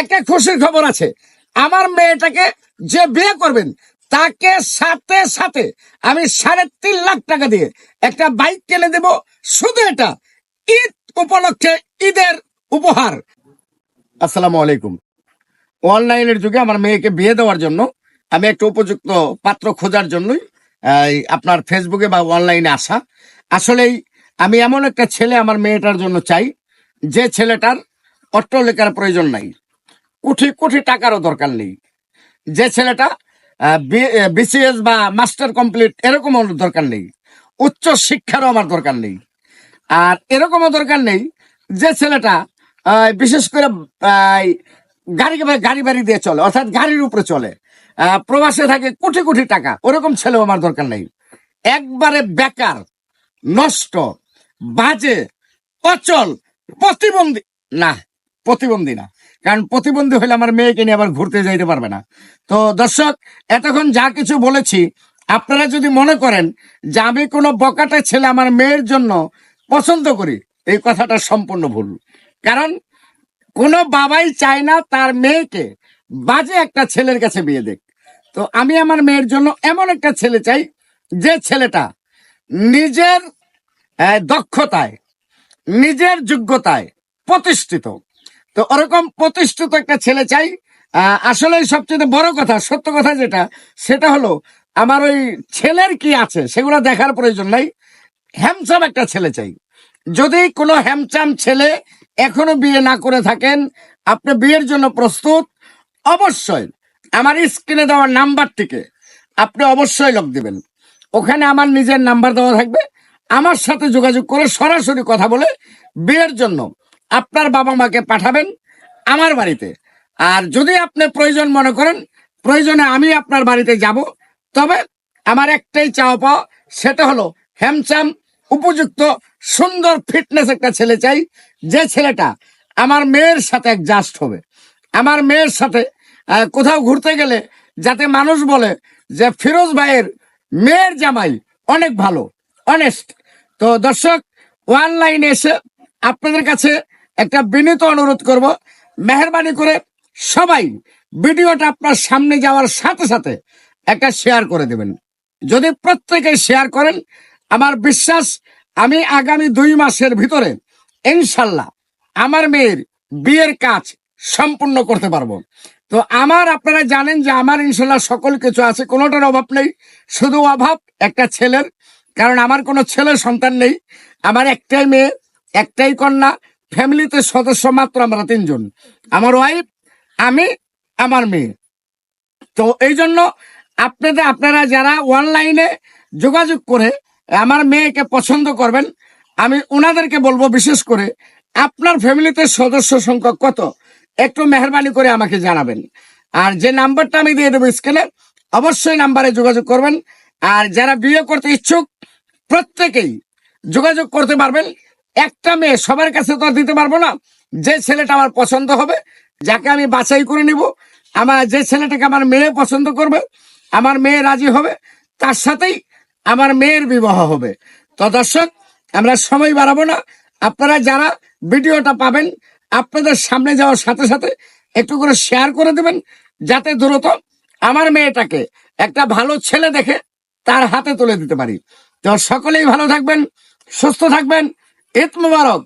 একটা খুশির খবর আছে। আমার মেয়েটাকে যে বিয়ে করবেন, তাকে সাথে সাথে আমি সাড়ে তিন লাখ টাকা দিয়ে একটা বাইক কিনে দেব। শুধু এটা, ঈদ উপলক্ষে ঈদের উপহার। আসসালামু আলাইকুম। অনলাইনের যুগে আমার মেয়েকে বিয়ে দেওয়ার জন্য আমি একটা উপযুক্ত পাত্র খোঁজার জন্যই আপনার ফেসবুকে বা অনলাইনে আসা। আসলেই আমি এমন একটা ছেলে আমার মেয়েটার জন্য চাই, যে ছেলেটার অট্টলেখার প্রয়োজন নাই। কোটি কোটি টাকারও দরকার নেই। যে ছেলেটা বিসিএস বা মাস্টার কমপ্লিট এরকম দরকার নেই। উচ্চ শিক্ষারও আমার দরকার নেই। আর এরকমও দরকার নেই যে ছেলেটা বিশেষ করে গাড়ি গাড়ি বাড়ি দিয়ে চলে, অর্থাৎ গাড়ির উপরে চলে। প্রবাসে থাকে কোটি কোটি টাকা, ওরকম ছেলেও আমার দরকার নেই। একবারে বেকার, নষ্ট, বাজে, অচল, প্রতিবন্ধী, না। প্রতিবন্ধী না। কারণ প্রতিবন্ধী হলে আমার মেয়েকে নিয়ে আবার ঘুরতে যাইতে পারবে না। তো দর্শক, এতক্ষণ যা কিছু বলেছি, আপনারা যদি মনে করেন যে আমি কোনো বকাটে ছেলে আমার মেয়ের জন্য পছন্দ করি, এই কথাটা সম্পূর্ণ ভুল। কারণ কোনো বাবাই চায় না তার মেয়েকে বাজে একটা ছেলের কাছে বিয়ে দেখ তো আমি আমার মেয়ের জন্য এমন একটা ছেলে চাই, যে ছেলেটা নিজের দক্ষতায়, নিজের যোগ্যতায় প্রতিষ্ঠিত। তো ওরকম প্রতিষ্ঠিত একটা ছেলে চাই। আহ, আসলেই সবচেয়ে বড় কথা সত্য কথা যেটা সেটা হলো আমার ওই ছেলের কি আছে সেগুলো দেখার প্রয়োজন নাই। হ্যামসাম একটা ছেলে চাই। যদি কোনো হ্যামচাম ছেলে এখনও বিয়ে না করে থাকেন আপনি বিয়ের জন্য প্রস্তুত অবশ্যই আমার স্ক্রিনে দেওয়ার নাম্বারটিকে আপনি অবশ্যই লক দিবেন। ওখানে আমার নিজের নাম্বার দেওয়া থাকবে। আমার সাথে যোগাযোগ করে সরাসরি কথা বলে বিয়ের জন্য আপনার বাবা মাকে পাঠাবেন আমার বাড়িতে। আর যদি আপনি প্রয়োজন মনে করেন, প্রয়োজনে আমি আপনার বাড়িতে যাব। তবে আমার একটাই চাওয়া পাওয়া, সেটা হলো হ্যামচাম উপযুক্ত সুন্দর ফিটনেস একটা ছেলে চাই, যে ছেলেটা আমার মেয়ের সাথে জাস্ট হবে। আমার মেয়ের সাথে কোথাও ঘুরতে গেলে যাতে মানুষ বলে যে ফিরোজ ভাইয়ের মেয়ের জামাই অনেক ভালো অনেস্ট তো দর্শক অনলাইনে এসে আপনাদের কাছে একটা বিনীত অনুরোধ করব, মেহরবানি করে সবাই ভিডিওটা আপনার সামনে যাওয়ার সাথে সাথে একটা শেয়ার করে দেবেন। যদি প্রত্যেকে শেয়ার করেন, আমার বিশ্বাস আমি আগামী দুই মাসের ভিতরে ইনশাল্লাহ আমার মেয়ের বিয়ের কাজ সম্পূর্ণ করতে পারব। তো আমার আপনারা জানেন যে আমার ইনশাল্লাহ সকল কিছু আছে, কোনোটার অভাব নেই, শুধু অভাব একটা ছেলের, কারণ আমার কোনো ছেলের সন্তান নেই, আমার একটাই মেয়ে, একটাই কন্যা ফ্যামিলিতে সদস্য মাত্র আমরা তিনজন। আমার ওয়াইফ আমি, আমার মেয়ে। তো এই জন্য আপনাদের, আপনারা যারা অনলাইনে যোগাযোগ করে আমার মেয়েকে পছন্দ করবেন, আমি ওনাদেরকে বলব বিশেষ করে আপনার ফ্যামিলিতে সদস্য সংখ্যা কত, একটু মেহরবানি করে আমাকে জানাবেন। আর যে নাম্বারটা আমি দিয়ে দেবো স্ক্রিনে অবশ্যই নাম্বারে যোগাযোগ করবেন। আর যারা বিয়ে করতে ইচ্ছুক, প্রত্যেকেই যোগাযোগ করতে পারবেন। একটা মেয়ে সবার কাছে তো দিতে পারব না। যে ছেলেটা আমার পছন্দ হবে, যাকে আমি বাছাই করে নিব, আমার যে ছেলেটাকে আমার মেয়ে পছন্দ করবে, আমার মেয়ে রাজি হবে, তার সাথেই আমার মেয়ের বিবাহ হবে। তো দর্শক, আমরা সময় বাড়াবো না। আপনারা যারা ভিডিওটা পাবেন, আপনাদের সামনে যাওয়ার সাথে সাথে একটু করে শেয়ার করে দেবেন, যাতে দ্রুত আমার মেয়েটাকে একটা ভালো ছেলে দেখে তার হাতে তুলে দিতে পারি। তো সকলেই ভালো থাকবেন, সুস্থ থাকবেন ঈদ মুবারক